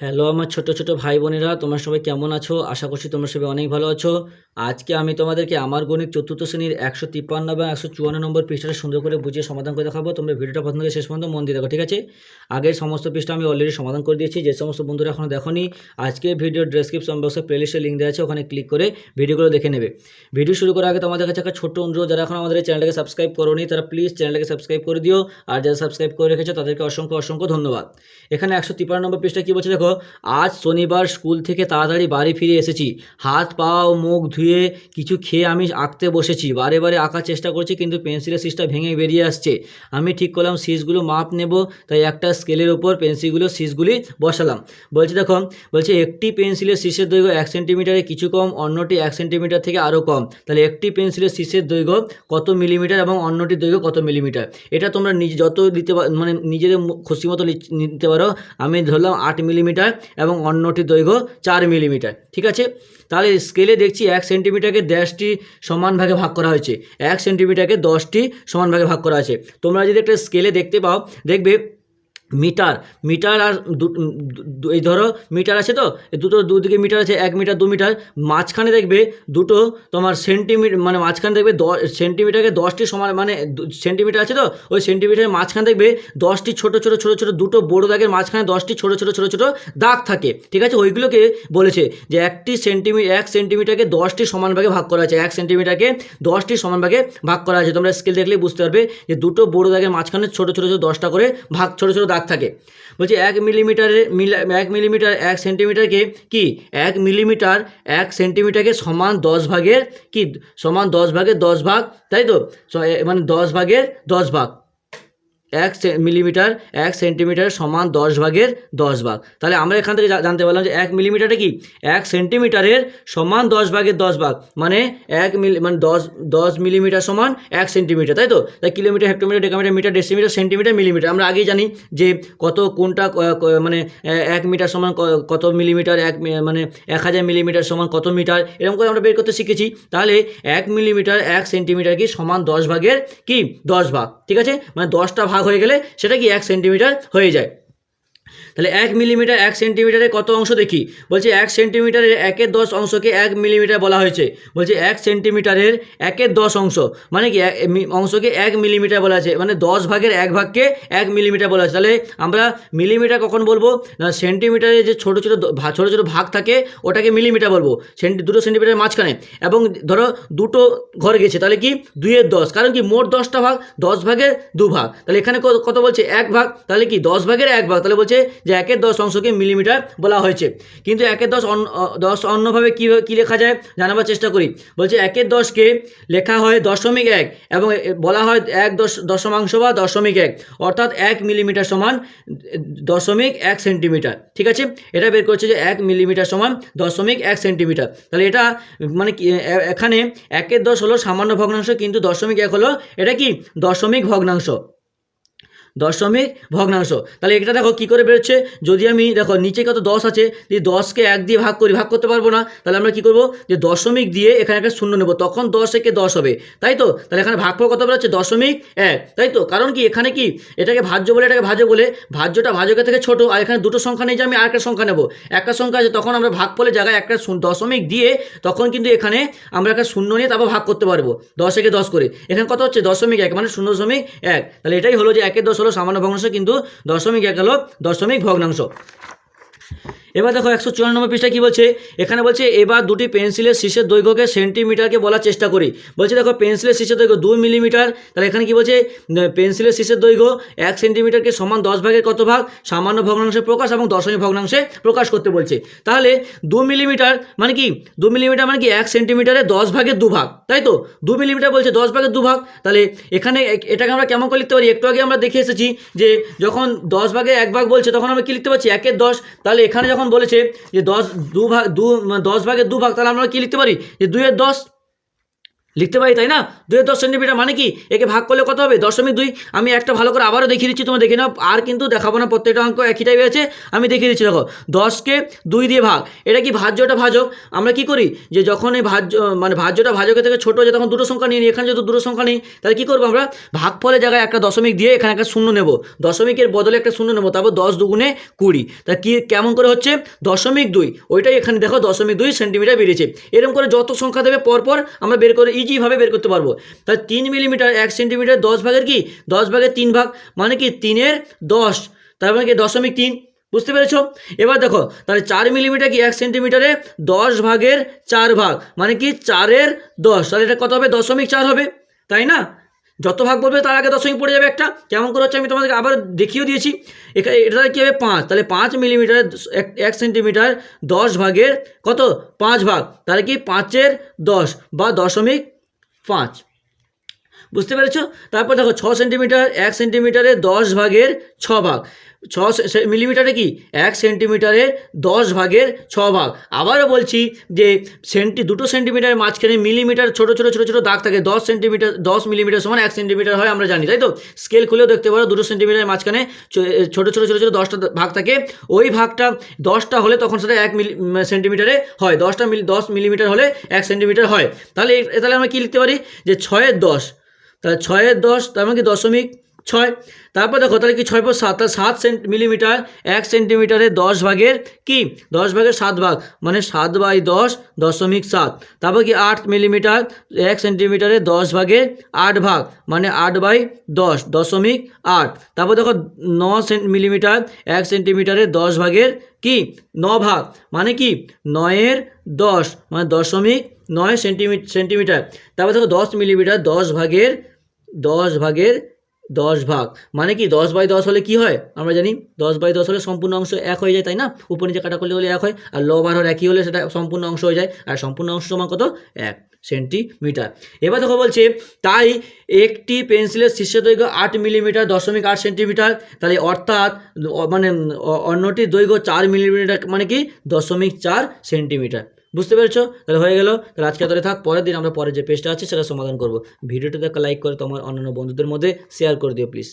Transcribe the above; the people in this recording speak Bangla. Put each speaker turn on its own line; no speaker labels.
হ্যালো আমার ছোট ছোট ভাই বোনেরা, তোমরা সবাই কেমন আছো? আশা করছি তোমরা সবাই অনেক ভালো আছো। আজকে আমি তোমাদেরকে আমার গণিত চতুর্থ শ্রেণির একশো তিপ্পান্ন এবং একশো চুয়ান্ন নম্বর পৃষ্ঠাটা সুন্দর করে বুঝিয়ে সমাধান করে দেখাবো। তোমরা ভিডিওটা প্রথম থেকে শেষ পর্যন্ত মন দিয়ে দেখো, ঠিক আছে? আগের সমস্ত পৃষ্ঠা আমি অলরেডি সমাধান করে দিয়েছি। যে সমস্ত বন্ধুরা এখনও দেখোনি, আজকে ভিডিও ডেসক্রিপশন বক্সে প্লেলিস্টের লিঙ্ক দেওয়া আছে, ওখানে ক্লিক করে ভিডিওগুলো দেখে নেবে। ভিডিও শুরু করার আগে তোমাদের কাছে একটা ছোট্ট অনুরোধ, যারা এখন আমাদের চ্যানেলটাকে সাবস্ক্রাইব করোনি, তারা প্লিজ চ্যানেলটাকে সাবস্ক্রাইব করে দিও। আর যারা সাবস্ক্রাইব করে রেখেছো, তাদেরকে অসংখ্য অসংখ্য ধন্যবাদ। এখানে একশো তিপ্পান্ন নম্বর পৃষ্ঠা কী বলছে দেখো? আজ শনিবার স্কুল থেকে তাড়াতাড়ি বাড়ি ফিরে এসেছি। হাত, পা ও মুখ ধুয়ে কিছু খেয়ে আমি আঁকতে বসেছি। বারে বারে আঁকার চেষ্টা করছি, কিন্তু পেন্সিলের সিসটা ভেঙে বেরিয়ে আসছে। আমি ঠিক করলাম সিসগুলো মাপ নেব, তাই একটা স্কেলের ওপর পেন্সিলগুলো সিসগুলি বসালাম। বলছে, দেখো, বলছে, একটি পেন্সিলের শীষের দৈর্ঘ্য এক সেন্টিমিটারে কিছু কম, অন্যটি এক সেন্টিমিটার থেকে আরও কম। তাহলে একটি পেন্সিলের শীষের দৈর্ঘ্য কত মিলিমিটার এবং অন্যটির দৈর্ঘ্য কত মিলিমিটার? এটা তোমরা নিজে, যত দিতে মানে নিজেদের খুশি মতো নিতে পারো। আমি ধরলাম আট মিলিমিটার এবং অন্যটির দৈর্ঘ্য চার মিলিমিটার ঠিক আছে? তাহলে স্কেলে দেখছি এক সেন্টিমিটারকে দশটি সমান ভাগে ভাগ করা হয়েছে। এক সেন্টিমিটারকে দশটি সমান ভাগে ভাগ করা আছে। তোমরা যদি একটা স্কেলে দেখতে পাও, দেখবে মিটার মিটার আর এই ধরো মিটার আছে তো দুটো দুদিকে মিটার আছে, এক মিটার, দু মিটার, মাঝখানে দেখবে দুটো তোমার সেন্টিমিটার মানে মাঝখানে দেখবে দশ সেন্টিমিটারকে দশটি সমান মানে সেন্টিমিটার আছে তো, ওই সেন্টিমিটারের মাঝখানে দেখবে দশটি ছোট ছোট ছোট ছোট, দুটো বড় দাগের মাঝখানে দশটি ছোট ছোট ছোট ছোট দাগ থাকে, ঠিক আছে? ওইগুলোকে বলেছে যে একটি সেন্টিমি, এক সেন্টিমিটারকে দশটি সমান ভাগে ভাগ করা আছে এক সেন্টিমিটারকে দশটি সমান ভাগে ভাগ করা আছে তোমরা স্কেল দেখলেই বুঝতে পারবে যে দুটো বড় দাগের মাঝখানে ছোট ছোট ছোট দশটা করে ভাগ, ছোট ছোট দাগ থাকে। বলছি এক মিলিমিটারে মিলা, এক মিলিমিটার এক সেন্টিমিটারকে কি এক মিলিমিটার এক সেন্টিমিটারকে সমান দশ ভাগের কি? সমান দশ ভাগের দশ ভাগ, তাই তো? মানে দশ ভাগের দশ ভাগ। এক মিলিমিটার, এক সেন্টিমিটার সমান দশ ভাগের দশ ভাগ। তাহলে আমরা এখান থেকে জানতে পারলাম যে এক মিলিমিটারে কি? এক সেন্টিমিটারের সমান দশ ভাগের দশ ভাগ। মানে এক মিলি মানে দশ দশ মিলিমিটার সমান এক সেন্টিমিটার, তাই তো? তাই kilometre, hectometre, decametre, metre, decimetre, centimetre, millimetre. আমরা আগেই জানি যে কত, কোনটা মানে এক মিটার সমান কত মিলিমিটার, এক মানে এক হাজার মিলিমিটার সমান কত মিটার, এরকম করে আমরা বের করতে শিখেছি। তাহলে এক মিলিমিটার, এক সেন্টিমিটার কি সমান দশ ভাগের কি? দশ ভাগ। ঠিক আছে? মানে দশটা ভাগ হয়ে গেলে সেটা কি এক সেন্টিমিটার হয়ে যায়। তাহলে এক মিলিমিটার এক সেন্টিমিটারে কত অংশ দেখি? বলছে এক সেন্টিমিটারের একের দশ অংশকে এক মিলিমিটার বলা হয়েছে। বলছে এক সেন্টিমিটারের একের দশ অংশ। মানে কি অংশকে এক মিলিমিটার বলা আছে। মানে দশ ভাগের এক ভাগকে এক মিলিমিটার বলা আছে। তাহলে আমরা মিলিমিটার কখন বলব? না সেন্টিমিটারে যে ছোটো ছোটো ছোটো ছোটো ভাগ থাকে, ওটাকে মিলিমিটার বলব। সেন্টি দুটো সেন্টিমিটারের মাঝখানে। এবং ধরো দুটো ঘর গেছে, তাহলে কি? দুইয়ের দশ। কারণ কি? মোট দশটা ভাগ, দশ ভাগের দু ভাগ তাহলে এখানে কত বলছে? এক ভাগ। তাহলে কি? দশ ভাগের এক ভাগ। তাহলে বলছে যে একের দশ অংশকে মিলিমিটার বলা হয়েছে। কিন্তু একের দশ অন্য দশ অন্যভাবে কী কী লেখা যায়? জানাবার চেষ্টা করি। বলছে একের দশকে লেখা হয় দশমিক এক এবং বলা হয় এক দশ দশমাংশ বা দশমিক এক। অর্থাৎ এক মিলিমিটার সমান দশমিক এক সেন্টিমিটার ঠিক আছে? এটা বের করছে যে এক মিলিমিটার সমান দশমিক এক সেন্টিমিটার তাহলে এটা মানে এখানে একের দশ হলো সামান্য ভগ্নাংশ, কিন্তু দশমিক এক হলো, এটা কি? দশমিক ভগ্নাংশ। দশমিক ভগ্নাংশ। তাহলে এটা দেখো কী করে বেরোচ্ছে? যদি আমি দেখো নিচে কত দশ আছে, যদি দশকে এক দিয়ে ভাগ করি, ভাগ করতে পারব না, তাহলে আমরা কী করব? যে দশমিক দিয়ে এখানে একটা শূন্য নেব, তখন দশ একে দশ হবে। তাই তো? তাহলে এখানে ভাগফল কত বেরোচ্ছে? দশমিক এক। তাই তো? কারণ কি? এখানে কি? এটাকে ভাজ্য বলে, এটাকে ভাজ্য বলে, ভাজ্যটা ভাজকের থেকে ছোট, আর এখানে দুটো সংখ্যা নেই যে আমি আরেকটা সংখ্যা নেব। একটা সংখ্যা আছে, তখন আমরা ভাগ ভাগফলের জায়গায় একটা দশমিক দিয়ে তখন কিন্তু এখানে আমরা একটা শূন্য নিয়ে তারপর ভাগ করতে পারব, দশ একে দশ করে। এখানে কত হচ্ছে? দশমিক এক মানে শূন্য দশমিক এক। তাহলে এটাই হলো যে একের দশ হলো সামান্য ভগ্নাংশ কিন্তু দশমিক এক হলো দশমিক ভগ্নাংশ। এবার দেখো একশো চুয়ান্ন নম্বর পৃষ্ঠা কী বলছে? এখানে বলছে, এবার দুটি পেন্সিলের শীষের দৈর্ঘ্যকে সেন্টিমিটারকে বলার চেষ্টা করি। বলছে দেখো, পেন্সিলের শীষের দৈর্ঘ্য দুই মিলিমিটার। তাহলে এখানে কি বলছে? পেন্সিলের শীষের দৈর্ঘ্য এক সেন্টিমিটারকে সমান দশ ভাগের কত ভাগ? সামান্য ভগ্নাংশে প্রকাশ এবং দশমিক ভগ্নাংশে প্রকাশ করতে বলছে। তাহলে দু মিলিমিটার মানে কি? দু মিলিমিটার মানে কি এক সেন্টিমিটারে দশ ভাগের দু ভাগ, তাই তো? দু মিলিমিটার বলছে দশ ভাগের দু ভাগ। তাহলে এখানে এটাকে আমরা কেমন করে লিখতে পারি? একটু আগে আমরা দেখে এসেছি যে যখন দশ ভাগে এক ভাগ বলছে, তখন আমরা কি লিখতে পারছি? একের দশ। তাহলে এখানে যখন বলেছে যে দশ দু ভাগ দু, দশ ভাগের দু ভাগ তাহলে আমরা কি লিখতে পারি? যে দুইয়ের দশ লিখতে পারি তাই না? দুই দশ সেন্টিমিটার মানে কি? একে ভাগ করলে কত হবে? দশমিক দুই। আমি একটা ভালো করে আবারও দেখিয়ে দিচ্ছি, তোমরা দেখে নাও। আর কিন্তু দেখাবো না, প্রত্যেকটা অঙ্ক একই টাইপের আছে। আমি দেখিয়ে দিচ্ছি, দেখো। দশকে দুই দিয়ে ভাগ। এটা কি ভাজ্যটা ভাজক? আমরা কি করি? যে যখন এই ভাজ্য মানে ভাজ্যটা ভাজকের থেকে ছোটো যে তখন দুটো সংখ্যা নিয়ে নিই। এখানে যেহেতু দুটো সংখ্যা নেই, তাহলে কী করব আমরা? ভাগফলের জায়গায় একটা দশমিক দিয়ে এখানে একটা শূন্য নেব। দশমিকের বদলে একটা শূন্য নেব। তারপর দশ দুগুণে কুড়ি। তা কি, কেমন করে হচ্ছে? দশমিক দুই। ওইটাই এখানে দেখো, দশমিক দুই সেন্টিমিটার বেরিয়েছে। এরকম করে যত সংখ্যা দেবে, পরপর আমরা বের করে ইজিভাবে বের করতে পারব? তাহলে তিন মিলিমিটার এক সেন্টিমিটার দশ ভাগের কি? দশ ভাগের তিন ভাগ মানে কি? তিনের দশ। তার মানে কি? দশমিক তিন। বুঝতে পেরেছ? এবার দেখো, তাহলে চার মিলিমিটার কি এক সেন্টিমিটারে দশ ভাগের চার ভাগ। মানে কি? চারের দশ। তাহলে এটা কত হবে? দশমিক চার হবে। তাই না? যত ভাগ বলবে তার আগে দশমিক পড়ে যাবে একটা। কেমন করে হচ্ছে আমি তোমাদেরকে আবার দেখিয়েও দিয়েছি। এখানে এটা কী হবে? পাঁচ। তাহলে পাঁচ মিলিমিটার এক সেন্টিমিটার দশ ভাগের কত? পাঁচ ভাগ। তাহলে কি? পাঁচের দশ বা দশমিক পাঁচ। বুঝতে পেরেছ? তারপর দেখো ছ সেন্টিমিটার এক সেন্টিমিটারে দশ ভাগের ছ ভাগ। ছ মিলিমিটারে কি? এক সেন্টিমিটারে দশ ভাগের ছ ভাগ। আবারও বলছি যে সেন্টি, দুটো সেন্টিমিটারের মাঝখানে মিলিমিটার ছোটো ছোটো ছোটো ছোটো দাগ থাকে। দশ সেন্টিমিটার, দশ মিলিমিটার সমান এক সেন্টিমিটার হয় আমরা জানি, তাই তো? স্কেল খুলেও দেখতে পারো, দুটো সেন্টিমিটারের মাঝখানে ছোটো ছোটো ছোটো ছোটো দশটা ভাগ থাকে। ওই ভাগটা দশটা হলে তখন সেটা এক মিলি সেন্টিমিটারে হয়। দশটা মিলি, দশ মিলিমিটার হলে এক সেন্টিমিটার হয়। তাহলে তাহলে আমরা কী লিখতে পারি? যে ছয়ের দশ, তাহলে ছয়ের দশ, তার মানে কি দশমিক ছয়। তারপর দেখো, তাহলে কি ছয় পর সাত? সাত সেন্ট মিলিমিটার এক সেন্টিমিটারে দশ ভাগের কি? দশ ভাগের সাত ভাগ মানে সাত বাই দশ, দশমিক সাত। তারপর কি আট মিলিমিটার এক সেন্টিমিটারে দশ ভাগের আট ভাগ মানে আট বাই দশ, দশমিক আট। তারপর দেখো, ন সেন্ট মিলিমিটার এক সেন্টিমিটারে দশ ভাগের কি? ন ভাগ মানে কি? নয়ের দশ মানে দশমিক নয় সেন্টিমি সেন্টিমিটার তারপর দেখো, দশ মিলিমিটার দশ ভাগের দশ ভাগের দশ ভাগ। মানে কি, দশ বাই দশ হলে কি হয়? আমরা জানি দশ বাই দশ হলে সম্পূর্ণ অংশ এক হয়ে যায়, তাই না? উপর নিচে কাটা করলে হলে এক হয়, আর ল বার হর একই হলে সেটা সম্পূর্ণ অংশ হয়ে যায়, আর সম্পূর্ণ অংশ সমান কত? এক সেন্টিমিটার। এবার দেখো বলছে, তাই একটি পেন্সিলের শীর্ষ দৈর্ঘ্য আট মিলিমিটার দশমিক আট সেন্টিমিটার, তাহলে অর্থাৎ মানে অ- অন্যটির দৈর্ঘ্য চার মিলিমিটার মানে কি? দশমিক চার সেন্টিমিটার। বুঝতে পেরেছ? তাহলে হয়ে গেল। তাহলে আজকে তাহলে থাক, পরের দিন আমরা পরে যে পেজটা আছে, সেটা সমাধান করব। ভিডিওটা দেখা লাইক করে তোমার অন্যান্য বন্ধুদের মধ্যে শেয়ার করে দিও প্লিজ